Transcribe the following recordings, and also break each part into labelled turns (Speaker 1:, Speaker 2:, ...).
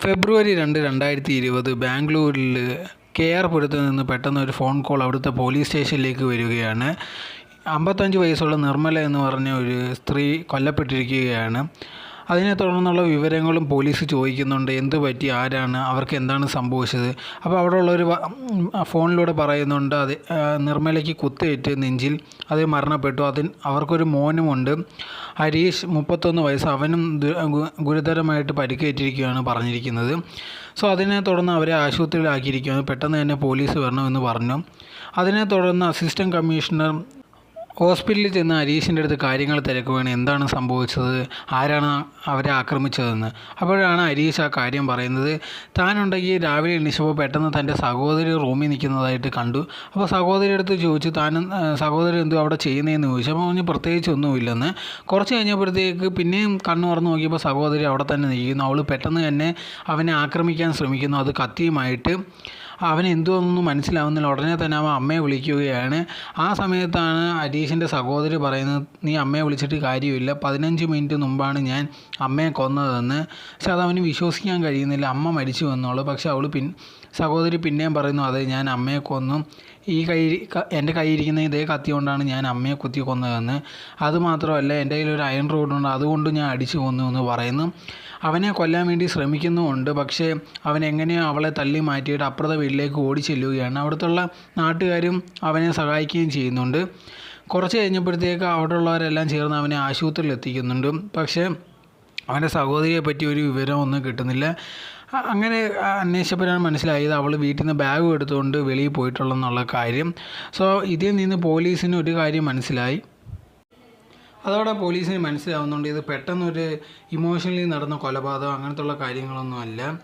Speaker 1: ഫെബ്രുവരി രണ്ട് രണ്ടായിരത്തി ഇരുപത് ബാംഗ്ലൂരിൽ കെ ആർ പുരത്ത് നിന്ന് പെട്ടെന്ന് ഒരു ഫോൺ കോൾ അവിടുത്തെ പോലീസ് സ്റ്റേഷനിലേക്ക് വരികയാണ്. അമ്പത്തഞ്ച് വയസ്സുള്ള നിർമ്മല എന്ന് പറഞ്ഞ ഒരു സ്ത്രീ കൊല്ലപ്പെട്ടിരിക്കുകയാണ്. അതിനെ തുടർന്നുള്ള വിവരങ്ങളും പോലീസ് ചോദിക്കുന്നുണ്ട്. എന്ത് പറ്റി? ആരാണ്? അവർക്ക് എന്താണ് സംഭവിച്ചത്? അപ്പോൾ അവിടെ ഉള്ളൊരു ഫോണിലൂടെ പറയുന്നുണ്ട്. അത് നിർമ്മലയ്ക്ക് കുത്തേറ്റ് നെഞ്ചിൽ. അത് മരണപ്പെട്ടു. അതിന് അവർക്കൊരു മോനുമുണ്ട്. ഹരീഷ് മുപ്പത്തൊന്ന് വയസ്സ്. അവനും ഗുരുതരമായിട്ട് പരിക്കേറ്റിരിക്കുകയാണ് പറഞ്ഞിരിക്കുന്നത്. സോ അതിനെ തുടർന്ന് അവരെ ആശുപത്രിയിലാക്കിയിരിക്കുകയാണ്. പെട്ടെന്ന് തന്നെ പോലീസ് വരണമെന്ന് പറഞ്ഞു. അതിനെ തുടർന്ന് അസിസ്റ്റന്റ് കമ്മീഷണർ ഹോസ്പിറ്റലിൽ ചെന്ന് ഹരീഷിന്റെ അടുത്ത് കാര്യങ്ങൾ തിരക്കുകയാണ് എന്താണ് സംഭവിച്ചത്? ആരാണ് അവരെ ആക്രമിച്ചതെന്ന്? അപ്പോഴാണ് ഹരീഷ് ആ കാര്യം പറയുന്നത്. താനുണ്ടെങ്കിൽ രാവിലെ എണീച്ചപ്പോൾ പെട്ടെന്ന് തന്റെ സഹോദരി റൂമിൽ നിൽക്കുന്നതായിട്ട് കണ്ടു. അപ്പോൾ സഹോദരി അടുത്ത് ചോദിച്ചു താനും സഹോദരി എന്തോ അവിടെ ചെയ്യുന്നതെന്ന്? ചോദിച്ചു. അപ്പോൾ അവന് പ്രത്യേകിച്ച് ഒന്നുമില്ലെന്ന്. കുറച്ച് കഴിഞ്ഞപ്പോഴത്തേക്ക് പിന്നെയും കണ്ണു തുറന്ന് നോക്കിയപ്പോൾ സഹോദരി അവിടെ തന്നെ നിൽക്കുന്നു. അവൾ പെട്ടെന്ന് തന്നെ അവനെ ആക്രമിക്കാൻ ശ്രമിക്കുന്നു. അത് കത്തിയുമായിട്ട് അവൻ എന്തോന്നൊന്നും മനസ്സിലാവുന്നില്ല. ഉടനെ തന്നെ അവൻ അമ്മയെ വിളിക്കുകയാണ്. ആ സമയത്താണ് അരീഷിന്റെ സഹോദരി പറയുന്നത് നീ അമ്മയെ വിളിച്ചിട്ട് കാര്യമില്ല. പതിനഞ്ച് മിനിറ്റ് മുമ്പാണ് ഞാൻ അമ്മയെ കൊന്നതെന്ന്. പക്ഷെ അത് അവന് വിശ്വസിക്കാൻ കഴിയുന്നില്ല. അമ്മ മരിച്ചു വന്നോളൂ. പക്ഷെ അവൾ പിൻ സഹോദരി പിന്നെയും പറയുന്നു അതെ ഞാൻ അമ്മയെ കൊന്നു. ഈ കൈ എന്റെ കയ്യിരിക്കുന്ന ഇതേ കത്തി കൊണ്ടാണ് ഞാൻ അമ്മയെ കുത്തി കൊന്നതെന്ന്. അതുമാത്രമല്ല എന്റെ കയ്യിൽ ഒരു അയൺ റോഡുണ്ട് അതുകൊണ്ട് ഞാൻ അടിച്ചു കൊന്നു എന്ന് പറയുന്നു. അവനെ കൊല്ലാൻ വേണ്ടി ശ്രമിക്കുന്നുമുണ്ട്. പക്ഷേ അവൻ എങ്ങനെയോ അവളെ തള്ളി മാറ്റിയിട്ട് അപ്പുറത്തെ വീട്ടിലേക്ക് ഓടി ചെല്ലുകയാണ്. അവിടുത്തുള്ള നാട്ടുകാരും അവനെ സഹായിക്കുകയും ചെയ്യുന്നുണ്ട്. കുറച്ച് കഴിഞ്ഞപ്പോഴത്തേക്ക് അവിടെ ഉള്ളവരെല്ലാം ചേർന്ന് അവനെ ആശുപത്രിയിൽ എത്തിക്കുന്നുണ്ട് പക്ഷേ അവന്റെ സഹോദരിയെ പറ്റി ഒരു വിവരം ഒന്നും കിട്ടുന്നില്ല. അങ്ങനെ അന്വേഷിച്ചപ്പോഴാണ് മനസ്സിലായത് അവൾ വീട്ടിൽ നിന്ന് ബാഗ് എടുത്തുകൊണ്ട് വെളിയിൽ പോയിട്ടുള്ളെന്നുള്ള കാര്യം. സോ ഇതിൽ നിന്ന് പോലീസിന് ഒരു കാര്യം മനസ്സിലായി. അതോടെ പോലീസിന് മനസ്സിലാവുന്നുണ്ട്. ഇത് പെട്ടെന്നൊരു ഇമോഷണലി നടന്ന കൊലപാതകം അങ്ങനത്തുള്ള കാര്യങ്ങളൊന്നുമല്ല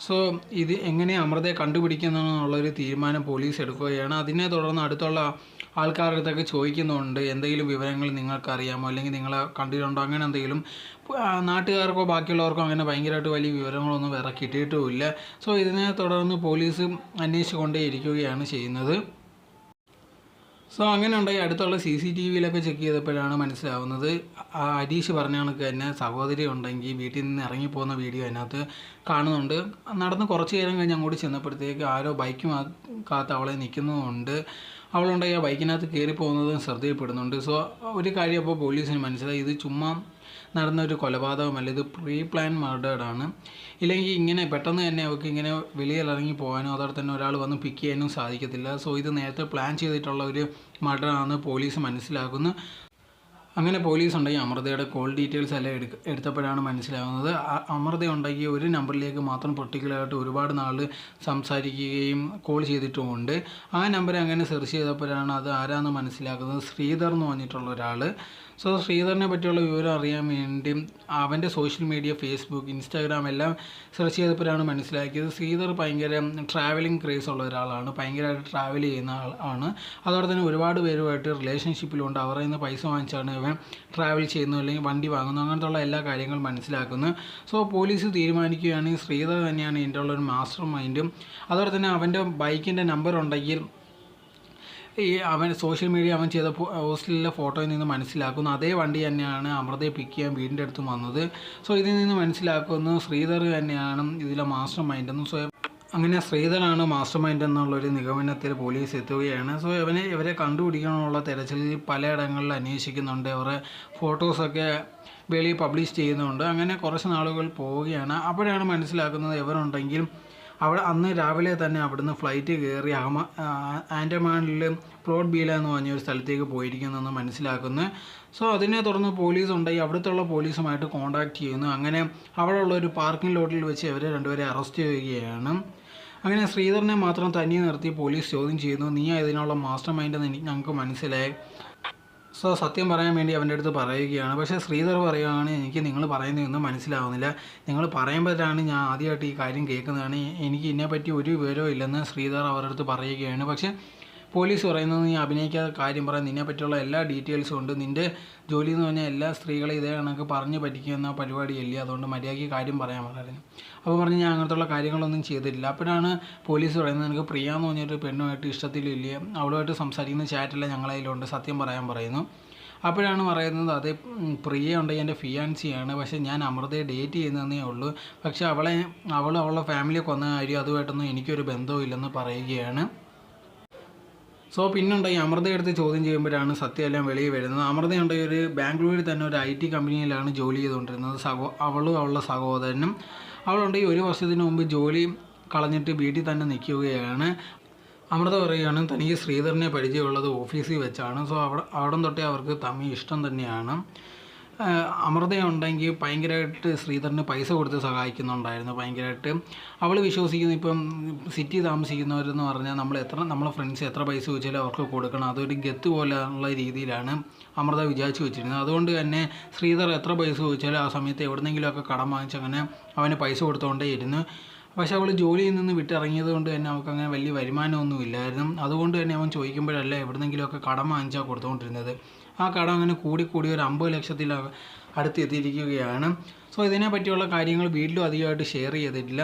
Speaker 1: സോ ഇത് എങ്ങനെ അമൃതയെ കണ്ടുപിടിക്കുന്നതെന്നുള്ളൊരു തീരുമാനം പോലീസ് എടുക്കുകയാണ്. അതിനെ തുടർന്ന് അടുത്തുള്ള ആൾക്കാരുടെ അടുത്തൊക്കെ ചോദിക്കുന്നുണ്ട് എന്തെങ്കിലും വിവരങ്ങൾ നിങ്ങൾക്കറിയാമോ? അല്ലെങ്കിൽ നിങ്ങളെ കണ്ടിട്ടുണ്ടോ? അങ്ങനെ എന്തെങ്കിലും നാട്ടുകാർക്കോ ബാക്കിയുള്ളവർക്കോ അങ്ങനെ ഭയങ്കരമായിട്ട് വലിയ വിവരങ്ങളൊന്നും വേറെ കിട്ടിയിട്ടുമില്ല സോ ഇതിനെ തുടർന്ന് പോലീസ് അന്വേഷിച്ചു കൊണ്ടേയിരിക്കുകയാണ് ചെയ്യുന്നത്. സോ അങ്ങനെ ഉണ്ടായി അടുത്തുള്ള സി സി ടി വിയിലൊക്കെ ചെക്ക് ചെയ്തപ്പോഴാണ് മനസ്സിലാവുന്നത്. ആ അരീഷ് പറഞ്ഞ കണക്ക് തന്നെ സഹോദരി ഉണ്ടെങ്കിൽ വീട്ടിൽ നിന്ന് ഇറങ്ങിപ്പോകുന്ന വീഡിയോ അതിനകത്ത് കാണുന്നുണ്ട്. നടന്ന് കുറച്ച് നേരം കഴിഞ്ഞ് അങ്ങോട്ട് ചെന്നപ്പോഴത്തേക്ക് ആരോ ബൈക്ക് കാത്ത് അവളെ നിൽക്കുന്നതുകൊണ്ട് അവളുണ്ടെങ്കിൽ ആ ബൈക്കിനകത്ത് കയറി പോകുന്നതും ശ്രദ്ധയിൽപ്പെടുന്നുണ്ട്. സോ ഒരു കാര്യം അപ്പോൾ പോലീസിന് മനസ്സിലായി. ഇത് ചുമ്മാ നടന്ന ഒരു കൊലപാതകമല്ല ഇത് പ്രീ പ്ലാൻ മർഡേഡാണ് ഇല്ലെങ്കിൽ ഇങ്ങനെ പെട്ടെന്ന് തന്നെ അവർക്ക് ഇങ്ങനെ വെളിയിൽ ഇറങ്ങി പോകാനോ അതോടെ തന്നെ ഒരാൾ വന്ന് പിക്ക് ചെയ്യാനും സാധിക്കത്തില്ല. സോ ഇത് നേരത്തെ പ്ലാൻ ചെയ്തിട്ടുള്ള ഒരു മർഡറാണെന്ന് പോലീസ് മനസ്സിലാക്കുന്നു. അങ്ങനെ പോലീസ് ഉണ്ടെങ്കിൽ അമൃതയുടെ കോൾ ഡീറ്റെയിൽസ് എല്ലാം എടുക്ക എടുത്തപ്പോഴാണ് മനസ്സിലാവുന്നത്. അമൃത ഉണ്ടെങ്കിൽ ഒരു നമ്പറിലേക്ക് മാത്രം പൊട്ടിക്കലായിട്ട് ഒരുപാട് നാൾ സംസാരിക്കുകയും കോൾ ചെയ്തിട്ടുമുണ്ട്. ആ നമ്പർ അങ്ങനെ സെർച്ച് ചെയ്തപ്പോഴാണ് അത് ആരാന്ന് മനസ്സിലാക്കുന്നത്. ശ്രീധർ എന്ന് പറഞ്ഞിട്ടുള്ള ഒരാൾ സോ ശ്രീധറിനെ പറ്റിയുള്ള വിവരം അറിയാൻ വേണ്ടി അവന്റെ സോഷ്യൽ മീഡിയ ഫേസ്ബുക്ക് ഇൻസ്റ്റാഗ്രാം എല്ലാം സെർച്ച് ചെയ്തപ്പോഴാണ് മനസ്സിലാക്കിയത്. ശ്രീധർ ഭയങ്കര ട്രാവലിംഗ് ക്രേസ് ഉള്ള ഒരാളാണ്. ഭയങ്കരമായിട്ട് ട്രാവൽ ചെയ്യുന്ന ആളാണ് അതോടെ തന്നെ ഒരുപാട് പേരുമായിട്ട് റിലേഷൻഷിപ്പിലുണ്ട് അവരുടെ നിന്ന് പൈസ വാങ്ങിച്ചാണ് ഇവൻ ട്രാവൽ ചെയ്യുന്നു അല്ലെങ്കിൽ വണ്ടി വാങ്ങുന്നു അങ്ങനത്തെ ഉള്ള എല്ലാ കാര്യങ്ങളും മനസ്സിലാക്കുന്നു. സോ പോലീസ് തീരുമാനിക്കുകയാണെങ്കിൽ ശ്രീധർ തന്നെയാണ് ഇതിന്റെ ഉള്ള ഒരു മാസ്റ്റർ മൈൻഡും അതോടെ തന്നെ അവന്റെ ബൈക്കിന്റെ നമ്പർ ഉണ്ടെങ്കിൽ ഈ അവൻ സോഷ്യൽ മീഡിയ അവൻ ചെയ്ത ഹോസ്റ്റലിലെ ഫോട്ടോയിൽ നിന്ന് മനസ്സിലാക്കുന്നു. അതേ വണ്ടി തന്നെയാണ് അമൃതയെ പിക്ക് ചെയ്യാൻ വീടിന്റെ അടുത്ത് വന്നത്. സോ ഇതിൽ നിന്ന് മനസ്സിലാക്കുന്നു ശ്രീധർ തന്നെയാണ് ഇതിലെ മാസ്റ്റർ മൈൻഡ് എന്നും. സോ അങ്ങനെ ശ്രീധരാണ് മാസ്റ്റർ മൈൻഡ് എന്നുള്ളൊരു നിഗമനത്തിൽ പോലീസ് എത്തുകയാണ്. സോ ഇവനെ ഇവരെ കണ്ടുപിടിക്കാനുള്ള തെരച്ചിലിൽ പലയിടങ്ങളിൽ അന്വേഷിക്കുന്നുണ്ട്. അവരുടെ ഫോട്ടോസൊക്കെ വെളിയിൽ പബ്ലിഷ് ചെയ്യുന്നുണ്ട്. അങ്ങനെ കുറച്ച് നാളുകൾ പോവുകയാണ്. അപ്പോഴാണ് മനസ്സിലാക്കുന്നത് ഇവരുണ്ടെങ്കിൽ അവിടെ അന്ന് രാവിലെ തന്നെ അവിടുന്ന് ഫ്ലൈറ്റ് കയറി ആമ ആൻഡമാനിൽ പ്ലോട്ട് ബീല എന്ന് പറഞ്ഞ ഒരു സ്ഥലത്തേക്ക് പോയിരിക്കുന്നെന്ന് മനസ്സിലാക്കുന്നു. സോ അതിനെ തുടർന്ന് പോലീസ് ഉണ്ടായി അവിടുത്തുള്ള പോലീസുമായിട്ട് കോൺടാക്ട് ചെയ്യുന്നു. അങ്ങനെ അവിടെയുള്ള ഒരു പാർക്കിംഗ് ലോട്ടിൽ വെച്ച് അവരെ രണ്ടുപേരെ അറസ്റ്റ് ചെയ്യുകയാണ്. അങ്ങനെ ശ്രീധരനെ മാത്രം തനിയെ നിർത്തി പോലീസ് ചോദ്യം ചെയ്യുന്നു നീ ഇതിനുള്ള മാസ്റ്റർ മൈൻഡ് എന്ന് ഞങ്ങൾക്ക് മനസ്സിലായി. സോ സത്യം പറയാൻ വേണ്ടി അവന്റെ അടുത്ത് പറയുകയാണ്. പക്ഷേ ശ്രീധർ പറയുകയാണ് എനിക്ക് നിങ്ങൾ പറയുന്നതൊന്നും മനസ്സിലാവുന്നില്ല. നിങ്ങൾ പറയുമ്പോഴാണ് ഞാൻ ആദ്യമായിട്ട് ഈ കാര്യം കേൾക്കുന്നതാണ്. എനിക്ക് ഇതിനെപ്പറ്റി ഒരു വിവരവും ഇല്ലെന്ന് ശ്രീധർ അവരുടെ അടുത്ത് പറയുകയാണ്. പക്ഷേ പോലീസ് പറയുന്നത് നീ അഭിനയിക്കാത്ത കാര്യം പറയാൻ നിന്നെ പറ്റിയുള്ള എല്ലാ ഡീറ്റെയിൽസും ഉണ്ട്. നിന്റെ ജോലി എന്ന് പറഞ്ഞാൽ എല്ലാ സ്ത്രീകളെ ഇതേ കണക്ക് പറഞ്ഞ് പറ്റിക്കുന്ന പരിപാടിയല്ലേ അതുകൊണ്ട് മര്യാദയ്ക്ക് കാര്യം പറയാൻ പറഞ്ഞു അപ്പോൾ പറഞ്ഞ് ഞാൻ അങ്ങനത്തുള്ള കാര്യങ്ങളൊന്നും ചെയ്തിട്ടില്ല. അപ്പോഴാണ് പോലീസ് പറയുന്നത് നിനക്ക് പ്രിയ എന്ന് പറഞ്ഞൊരു പെണ്ണുമായിട്ട് ഇഷ്ടത്തിലില്ല? അവളുമായിട്ട് സംസാരിക്കുന്ന ചാറ്റെല്ലാം ഞങ്ങളതിലുണ്ട് സത്യം പറയാൻ പറയുന്നു. അപ്പോഴാണ് പറയുന്നത് അത് പ്രിയ ഉണ്ടെങ്കിൽ എന്റെ ഫിയാൻസിയാണ്. പക്ഷേ ഞാൻ അമൃതയെ ഡേറ്റ് ചെയ്യുന്നതേ ഉള്ളൂ. പക്ഷേ അവളെ അവൾ അവളുടെ ഫാമിലിയെ കൊന്ന കാര്യം അതുമായിട്ടൊന്നും എനിക്കൊരു ബന്ധവും ഇല്ലെന്ന് പറയുകയാണ്. സോ പിന്നുണ്ടെങ്കിൽ അമൃത എടുത്ത് ചോദ്യം ചെയ്യുമ്പോഴാണ് സത്യമെല്ലാം വെളിയിൽ വരുന്നത്. അമൃതയുണ്ടെങ്കിൽ ഒരു ബാംഗ്ലൂരിൽ തന്നെ ഒരു ഐ ടി കമ്പനിയിലാണ് ജോലി ചെയ്തുകൊണ്ടിരുന്നത്. സഹോ അവളും അവളുടെ സഹോദരനും. അവളുണ്ടെങ്കിൽ ഒരു വർഷത്തിന് മുമ്പ് ജോലി കളഞ്ഞിട്ട് വീട്ടിൽ തന്നെ നിൽക്കുകയാണ്. അമൃത പറയുകയാണ് തനിക്ക് ശ്രീധരനെ പരിചയമുള്ളത് ഓഫീസിൽ വെച്ചാണ്. സോ അവിടെ അവിടം തൊട്ടേ അവർക്ക് തമ്മിൽ ഇഷ്ടം തന്നെയാണ്. അമൃതയുണ്ടെങ്കിൽ ഭയങ്കരമായിട്ട് ശ്രീധരന് പൈസ കൊടുത്ത് സഹായിക്കുന്നുണ്ടായിരുന്നു ഭയങ്കരമായിട്ട്. അവൾ വിശ്വസിക്കുന്നു ഇപ്പം സിറ്റി താമസിക്കുന്നവരെന്ന് പറഞ്ഞാൽ നമ്മൾ എത്ര നമ്മളെ ഫ്രണ്ട്സ് എത്ര പൈസ ചോദിച്ചാലും അവർക്ക് കൊടുക്കണം. അതൊരു ഗത്ത് പോലെയുള്ള രീതിയിലാണ് അമൃത വിചാരിച്ചു വെച്ചിരുന്നത്. അതുകൊണ്ട് തന്നെ ശ്രീധർ എത്ര പൈസ ചോദിച്ചാലും ആ സമയത്ത് എവിടെന്നെങ്കിലുമൊക്കെ കടം വാങ്ങിച്ച് അങ്ങനെ അവന് പൈസ കൊടുത്തുകൊണ്ടേ ഇരുന്നു പക്ഷെ അവൾ ജോലിയിൽ നിന്ന് വിട്ടിറങ്ങിയത് കൊണ്ട് തന്നെ അവൾക്ക് അങ്ങനെ വലിയ വരുമാനമൊന്നും ഇല്ലായിരുന്നു അതുകൊണ്ട് തന്നെ അവൻ ചോദിക്കുമ്പോഴല്ല എവിടെന്നെങ്കിലുമൊക്കെ കടം വാങ്ങിച്ചാൽ കൊടുത്തുകൊണ്ടിരുന്നത് ആ കടം അങ്ങനെ കൂടി കൂടി ഒരു അമ്പത് ലക്ഷത്തിൽ അടുത്തെത്തിയിരിക്കുകയാണ്. സോ ഇതിനെ പറ്റിയുള്ള കാര്യങ്ങൾ വീട്ടിലും അധികമായിട്ട് ഷെയർ ചെയ്തിട്ടില്ല.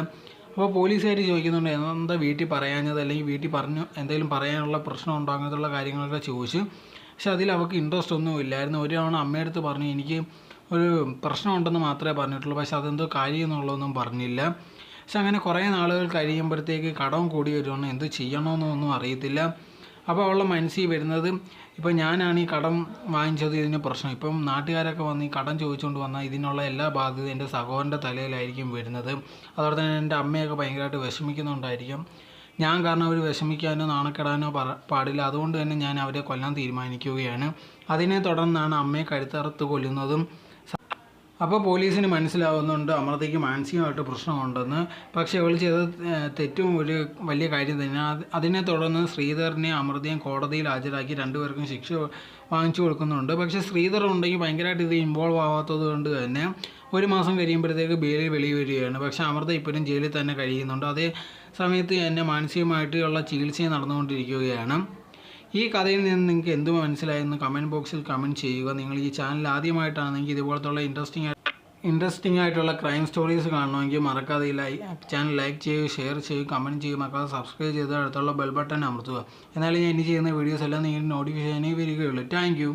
Speaker 1: അപ്പോൾ പോലീസുകാർ ചോദിക്കുന്നുണ്ട് എന്താ വീട്ടിൽ പറയാഞ്ഞത്? അല്ലെങ്കിൽ വീട്ടിൽ പറഞ്ഞു എന്തെങ്കിലും പറയാനുള്ള പ്രശ്നം ഉണ്ടോ? അങ്ങനത്തുള്ള കാര്യങ്ങളൊക്കെ ചോദിച്ചു. പക്ഷെ അതിൽ അവൾക്ക് ഇൻട്രസ്റ്റ് ഒന്നും ഇല്ലായിരുന്നു. ഒരു തവണ അമ്മയടുത്ത് പറഞ്ഞു എനിക്ക് ഒരു പ്രശ്നമുണ്ടെന്ന് മാത്രമേ പറഞ്ഞിട്ടുള്ളൂ. പക്ഷെ അതെന്തോ കാര്യം എന്നുള്ളതൊന്നും പറഞ്ഞില്ല. പക്ഷെ അങ്ങനെ കുറേ നാളുകൾ കഴിയുമ്പോഴത്തേക്ക് കടം കൂടി വരുവാണ്. എന്ത് ചെയ്യണമെന്നൊന്നും അറിയത്തില്ല. അപ്പോൾ അവളുടെ മനസ്സിൽ വരുന്നത് ഇപ്പോൾ ഞാനാണ് ഈ കടം വാങ്ങിച്ചത് ഇതിന് പ്രശ്നം. ഇപ്പം നാട്ടുകാരൊക്കെ വന്ന് ഈ കടം ചോദിച്ചുകൊണ്ട് വന്നാൽ ഇതിനുള്ള എല്ലാ ബാധ്യതയും എന്റെ സഹോദരന്റെ തലയിലായിരിക്കും വരുന്നത്. അതോടെ തന്നെ എന്റെ അമ്മയൊക്കെ ഭയങ്കരമായിട്ട് വിഷമിക്കുന്നുണ്ടായിരിക്കും. ഞാൻ കാരണം അവർ വിഷമിക്കാനോ നാണക്കെടാനോ പാടില്ല. അതുകൊണ്ട് തന്നെ ഞാൻ അവരെ കൊല്ലാൻ തീരുമാനിക്കുകയാണ്. അതിനെ തുടർന്നാണ് അമ്മയെ കഴുത്തറുത്ത് കൊല്ലുന്നതും അപ്പോൾ പോലീസിന് മനസ്സിലാവുന്നുണ്ട് അമൃതയ്ക്ക് മാനസികമായിട്ട് പ്രശ്നമുണ്ടെന്ന്. പക്ഷേ അവൾ ചെയ്ത തെറ്റും ഒരു വലിയ കാര്യം തന്നെ അതിനെ തുടർന്ന് ശ്രീധറിനെ അമൃതയും കോടതിയിൽ ഹാജരാക്കി രണ്ടുപേർക്കും ശിക്ഷ വാങ്ങിച്ചു കൊടുക്കുന്നുണ്ട്. പക്ഷേ ശ്രീധർ ഉണ്ടെങ്കിൽ ഭയങ്കരമായിട്ട് ഇത് ഇൻവോൾവ് ആവാത്തത് കൊണ്ട് തന്നെ ഒരു മാസം കഴിയുമ്പോഴത്തേക്ക് ബെയിലിൽ വെളി വരികയാണ് പക്ഷേ അമൃത ഇപ്പോഴും ജയിലിൽ തന്നെ കഴിയുന്നുണ്ട്. അതേ സമയത്ത് തന്നെ മാനസികമായിട്ടുള്ള ചികിത്സയും നടന്നുകൊണ്ടിരിക്കുകയാണ്. ഈ കഥയിൽ നിന്ന് നിങ്ങൾക്ക് എന്ത് മനസ്സിലായെന്ന് കമന്റ് ബോക്സിൽ കമന്റ് ചെയ്യുക. നിങ്ങൾ ഈ ചാനൽ ആദ്യമായിട്ടാണെങ്കിൽ ഇതുപോലത്തുള്ള ഇൻട്രസ്റ്റിംഗ് ഇൻട്രസ്റ്റിംഗ് ആയിട്ടുള്ള ക്രൈം സ്റ്റോറീസ് കാണണമെങ്കിൽ മറക്കാതെ ഈ ചാനൽ ലൈക്ക് ചെയ്യുക ഷെയർ ചെയ്യുക കമന്റ് ചെയ്യുക. മറക്കാതെ സബ്സ്ക്രൈബ് ചെയ്ത് അടുത്തുള്ള ബെൽ ബട്ടൺ അമർത്തുക. എന്നാലും ഞാൻ ഇനി ചെയ്യുന്ന വീഡിയോസ് എല്ലാം നിങ്ങൾ നോട്ടിഫിക്കേഷനായി വരികയുള്ളൂ. താങ്ക്